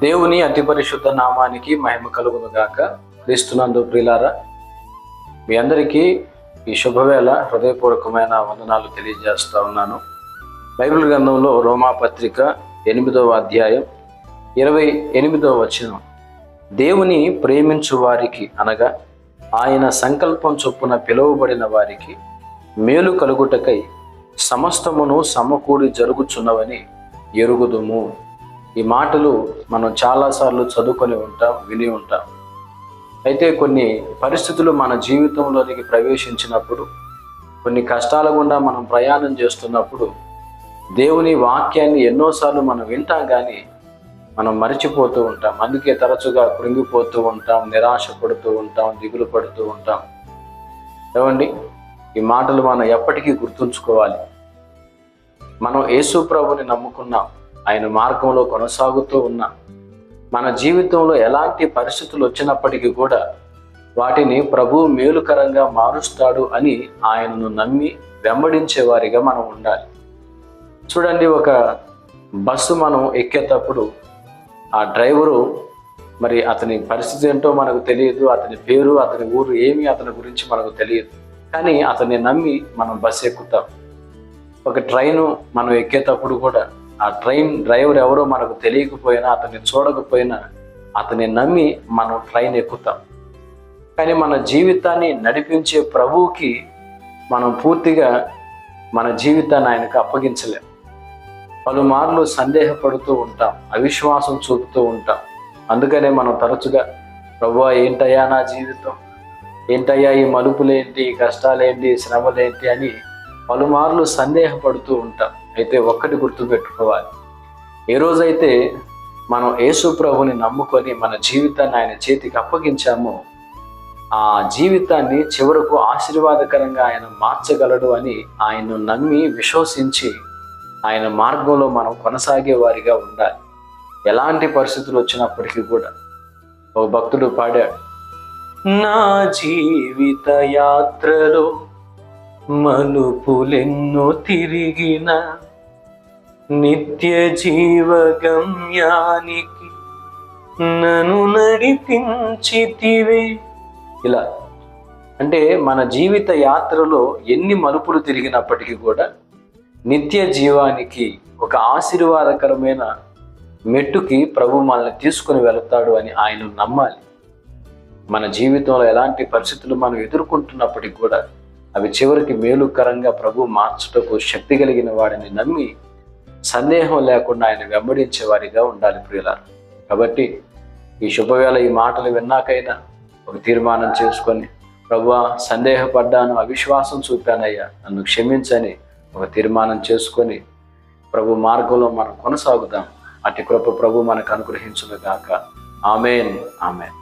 దేవుని అతి పరిశుద్ధ నామానికి మహిమ కలుగును గాక క్రీస్తునందు ప్రిలారా మీ అందరికీ ఈ శుభవేళ హృదయపూర్వకమైన వందనాలు తెలియజేస్తా ఉన్నాను. బైబిల్ గ్రంథంలో రోమాపత్రిక ఎనిమిదవ అధ్యాయం ఇరవై ఎనిమిదవ వచనం. దేవుని ప్రేమించు వారికి అనగా ఆయన సంకల్పం చొప్పున పిలువబడిన వారికి మేలు కలుగుటకై సమస్తమును సమకూడి జరుగుచున్నవని ఎరుగుదుము. ఈ మాటలు మనం చాలాసార్లు చదువుకొని ఉంటాం విని ఉంటాం. అయితే కొన్ని పరిస్థితులు మన జీవితంలోనికి ప్రవేశించినప్పుడు కొన్ని కష్టాల గుండా మనం ప్రయాణం చేస్తున్నప్పుడు దేవుని వాక్యాన్ని ఎన్నోసార్లు మనం వింటాం కానీ మనం మర్చిపోతూ ఉంటాం. అందుకే తరచుగా కృంగిపోతూ ఉంటాం నిరాశ పడుతూ ఉంటాం దిగులు పడుతూ ఉంటాం. ఏమండి? ఈ మాటలు మనం ఎప్పటికీ గుర్తుంచుకోవాలి. మనం యేసు ప్రభుని నమ్ముకున్నాం. ఆయన మార్గంలో కొనసాగుతూ ఉన్నాం మన జీవితంలో ఎలాంటి పరిస్థితులు వచ్చినప్పటికీ కూడా వాటిని ప్రభు మేలుకరంగా మారుస్తాడు అని ఆయనను నమ్మి వెంబడించే వారిగా మనం ఉండాలి. చూడండి ఒక బస్సు మనం ఎక్కేటప్పుడు ఆ డ్రైవరు మరి అతని పరిస్థితి ఏంటో మనకు తెలియదు అతని పేరు అతని ఊరు ఏమి అతని గురించి మనకు తెలియదు. కానీ అతన్ని నమ్మి మనం బస్సు ఎక్కుతాం. ఒక ట్రైను మనం ఎక్కేటప్పుడు కూడా ఆ ట్రైన్ డ్రైవర్ ఎవరో మనకు తెలియకపోయినా అతన్ని చూడకపోయినా అతన్ని నమ్మి మనం ట్రైన్ ఎక్కుతాం. కానీ మన జీవితాన్ని నడిపించే ప్రభువుకి మనం పూర్తిగా మన జీవితాన్ని ఆయనకు అప్పగించలేం. పలుమార్లు సందేహపడుతూ ఉంటాం అవిశ్వాసం చూపుతూ ఉంటాం. అందుకనే మనం తరచుగా ప్రభు ఏంటయ్యా నా జీవితం? ఏంటయ్యా ఈ మలుపులేంటి ఈ కష్టాలేంటి శ్రమలేంటి? అని పలుమార్లు సందేహపడుతూ ఉంటాం. అయితే ఒక్కటి గుర్తుపెట్టుకోవాలి ఏ రోజైతే మనం యేసు ప్రభుని నమ్ముకొని మన జీవితాన్ని ఆయన చేతికి అప్పగించామో ఆ జీవితాన్ని చివరకు ఆశీర్వాదకరంగా ఆయన మార్చగలడు అని ఆయన్ను నమ్మి విశ్వసించి ఆయన మార్గంలో మనం కొనసాగే వారిగా ఉండాలి. ఎలాంటి పరిస్థితులు వచ్చినప్పటికీ కూడా ఒక భక్తుడు పాడాడు నా జీవిత యాత్రలో మలుపులెన్నో తిరిగిన నిత్య జీవ గమ్యానికి నన్ను నడిపించితివే. ఇలా అంటే మన జీవిత యాత్రలో ఎన్ని మలుపులు తిరిగినప్పటికీ కూడా నిత్య జీవానికి ఒక ఆశీర్వాదకరమైన మెట్టుకి ప్రభు మనల్ని తీసుకుని వెళతాడు అని ఆయన నమ్మాలి. మన జీవితంలో ఎలాంటి పరిస్థితులు మనం ఎదుర్కొంటున్నప్పటికీ కూడా అవి చివరికి మేలుకరంగా ప్రభు మార్చుటకు శక్తి కలిగిన వాడిని నమ్మి సందేహం లేకుండా ఆయన వెంబడించే వారిగా ఉండాలి ప్రియులారు. కాబట్టి ఈ శుభవేళ ఈ మాటలు విన్నాకైనా ఒక తీర్మానం చేసుకొని ప్రభు సందేహపడ్డాను అవిశ్వాసం చూపానయ్యా నన్ను క్షమించని ఒక తీర్మానం చేసుకొని ప్రభు మార్గంలో మనం కొనసాగుదాం. అటు కృప ప్రభు మనకు అనుగ్రహించును గాక ఆమెన్ ఆమెన్.